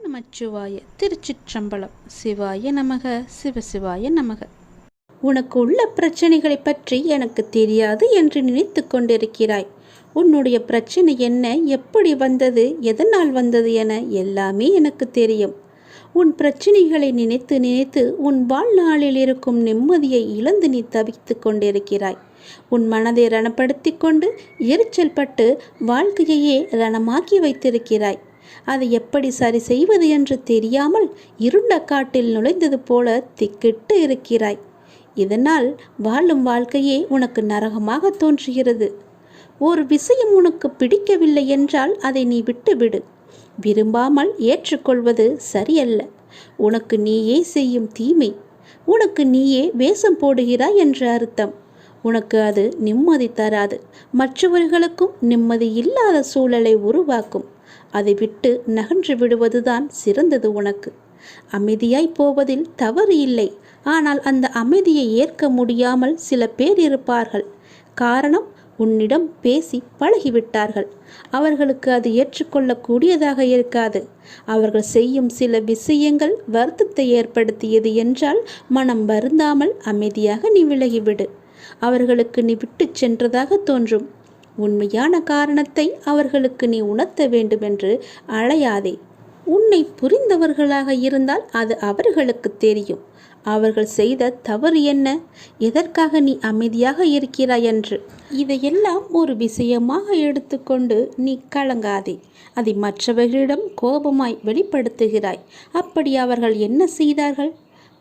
நமச்சிவாய திருச்சிற்றம்பலம். சிவாய நமக சிவசிவாய நமக. உனக்கு உள்ள பிரச்சனைகளை பற்றி எனக்கு தெரியாது என்று நினைத்து கொண்டிருக்கிறாய். உன்னுடைய பிரச்சனை என்ன எப்படி வந்தது எதனால் வந்தது என எல்லாமே எனக்கு தெரியும். உன் பிரச்சனைகளை நினைத்து நினைத்து உன் வாழ்நாளில் இருக்கும் நிம்மதியை இழந்து நீ தவித்து கொண்டிருக்கிறாய். உன் மனதை ரணப்படுத்தி கொண்டு எரிச்சல் பட்டு வாழ்க்கையையே ரணமாக்கி வைத்திருக்கிறாய். அதை எப்படி சரி செய்வது என்று தெரியாமல் இருண்ட காட்டில் நுழைந்தது போல திக்கிட்டு இருக்கிறாய். இதனால் வாழும் வாழ்க்கையே உனக்கு நரகமாக தோன்றுகிறது. ஒரு விஷயம் உனக்கு பிடிக்கவில்லை என்றால் அதை நீ விட்டுவிடு. விரும்பாமல் ஏற்றுக்கொள்வது சரியல்ல. உனக்கு நீயே செய்யும் தீமை. உனக்கு நீயே வேஷம் போடுகிறாய் என்ற அர்த்தம். உனக்கு அது நிம்மதி தராது. மற்றவர்களுக்கும் நிம்மதி இல்லாத சூழலை உருவாக்கும். அதை விட்டு நகன்று விடுவதுதான் சிறந்தது உனக்கு. அமைதியாய் போவதில் தவறு இல்லை. ஆனால் அந்த அமைதியை ஏற்க முடியாமல் சில பேர் இருப்பார்கள். காரணம் உன்னிடம் பேசி பழகிவிட்டார்கள். அவர்களுக்கு அது ஏற்றுக்கொள்ளக்கூடியதாக இருக்காது. அவர்கள் செய்யும் சில விஷயங்கள் வருத்தத்தை ஏற்படுத்தியது என்றால் மனம் வருந்தாமல் அமைதியாக நீ விலகிவிடு. அவர்களுக்கு நீ விட்டு சென்றதாக தோன்றும். உண்மையான காரணத்தை அவர்களுக்கு நீ உணர்த்த வேண்டுமென்று அழையாதே. உன்னை புரிந்தவர்களாக இருந்தால் அது அவர்களுக்கு தெரியும். அவர்கள் செய்த தவறு என்ன? எதற்காக நீ அமைதியாக இருக்கிறாய் என்று. இதையெல்லாம் ஒரு விஷயமாக எடுத்துக்கொண்டு நீ கலங்காதே. அதை மற்றவர்களிடம் கோபமாய் வெளிப்படுத்துகிறாய். அப்படி அவர்கள் என்ன செய்தார்கள்?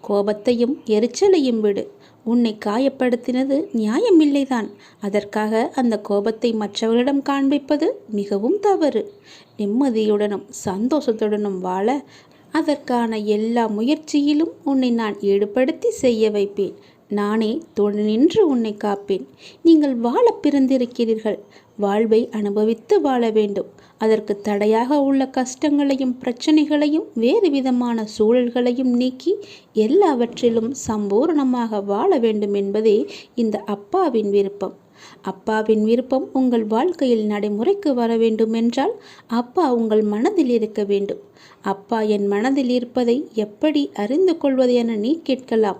கோபத்தையும் எரிச்சலையும் விடு. உன்னை காயப்படுத்தினது நியாயமில்லைதான். அதற்காக அந்த கோபத்தை மற்றவர்களிடம் காண்பிப்பது மிகவும் தவறு. நிம்மதியுடனும் சந்தோஷத்துடனும் வாழ அதற்கான எல்லா முயற்சியிலும் உன்னை நான் ஈடுபடுத்தி செய்ய வைப்பேன். நானே துணை நின்று உன்னை காப்பேன். நீங்கள் வாழ பிறந்திருக்கிறீர்கள். வாழ்வை அனுபவித்து வாழ வேண்டும். அதற்கு தடையாக உள்ள கஷ்டங்களையும் பிரச்சனைகளையும் வேறு விதமான சூழல்களையும் நீக்கி எல்லாவற்றிலும் சம்பூர்ணமாக வாழ வேண்டும் என்பதே இந்த அப்பாவின் விருப்பம். அப்பாவின் விருப்பம் உங்கள் வாழ்க்கையில் நடைமுறைக்கு வர வேண்டும் என்றால் அப்பா உங்கள் மனதில் இருக்க வேண்டும். அப்பா என் மனதில் இருப்பதை எப்படி அறிந்து கொள்வது என நீ கேட்கலாம்.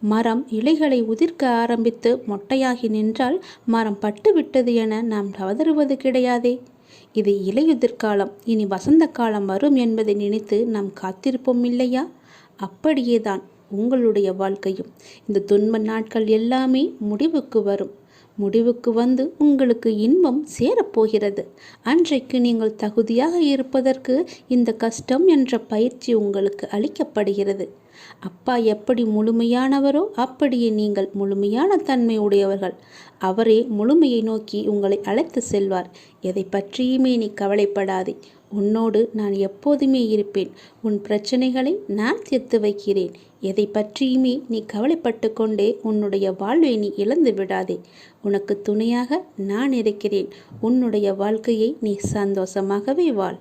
மரம் இலைகளை உதிர்க்க ஆரம்பித்து மொட்டையாகி நின்றால் மரம் பட்டுவிட்டது என நாம் கவதறுவது கிடையாதே. இது இலையுதிர்காலம் இனி வசந்த காலம் வரும் என்பதை நினைத்து நாம் காத்திருப்போம் இல்லையா? அப்படியேதான் உங்களுடைய வாழ்க்கையும். இந்த துன்ப நாட்கள் எல்லாமே முடிவுக்கு வரும். முடிவுக்கு வந்து உங்களுக்கு இன்பம் சேரப்போகிறது. அன்றைக்கு நீங்கள் தகுதியாக இருப்பதற்கு இந்த கஷ்டம் என்ற பயிற்சி உங்களுக்கு அளிக்கப்படுகிறது. அப்பா எப்படி முழுமையானவரோ அப்படியே நீங்கள் முழுமையான தன்மை உடையவர்கள். அவரே முழுமையை நோக்கி உங்களை அழைத்து செல்வார். எதை பற்றியுமே நீ கவலைப்படாதே. உன்னோடு நான் எப்போதுமே இருப்பேன். உன் பிரச்சனைகளை நான் தீர்த்து வைக்கிறேன். எதை பற்றியுமே நீ கவலைப்பட்டு கொண்டே உன்னுடைய வாழ்வை நீ இழந்து விடாதே. உனக்கு துணையாக நான் இருக்கிறேன். உன்னுடைய வாழ்க்கையை நீ சந்தோஷமாகவே வாழ்.